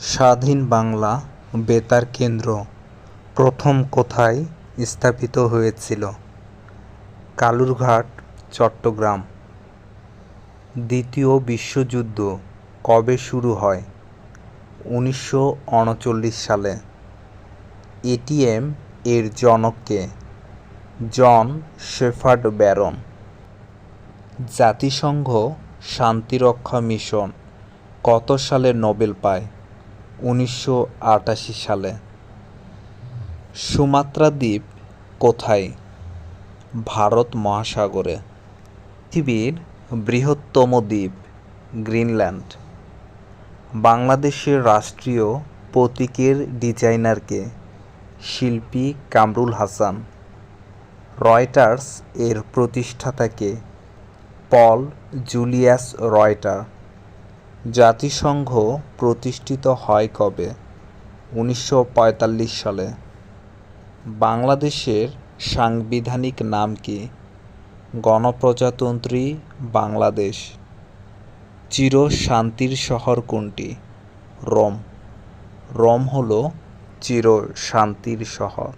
স্বাধীন বাংলা বেতার কেন্দ্র প্রথম কোথায় স্থাপিত হয়েছিল? কালুরঘাট, চট্টগ্রাম। দ্বিতীয় বিশ্বযুদ্ধ কবে শুরু হয়? উনিশশো উনচল্লিশ সালে। এটিএম এর জনককে জন শেফার্ড ব্যারন। জাতিসংঘ শান্তিরক্ষা মিশন কত সালে নোবেল পায়? উনিশশো আটাশি সালে। সুমাত্রা দ্বীপ কোথায়? ভারত মহাসাগরে। পৃথিবীর বৃহত্তম দ্বীপ গ্রিনল্যান্ড। বাংলাদেশের রাষ্ট্রীয় প্রতীকের ডিজাইনারকে শিল্পী কামরুল হাসান, রয়টার্স এর প্রতিষ্ঠাতাকে পল জুলিয়াস রয়টার জাতিসংঘ প্রতিষ্ঠিত হয় কবে? উনিশশো পঁয়তাল্লিশ সালে। বাংলাদেশের সাংবিধানিক নাম কি? গণপ্রজাতন্ত্রী বাংলাদেশ। চির শান্তির শহর কোনটি? রোম। রোম হল চির শান্তির শহর।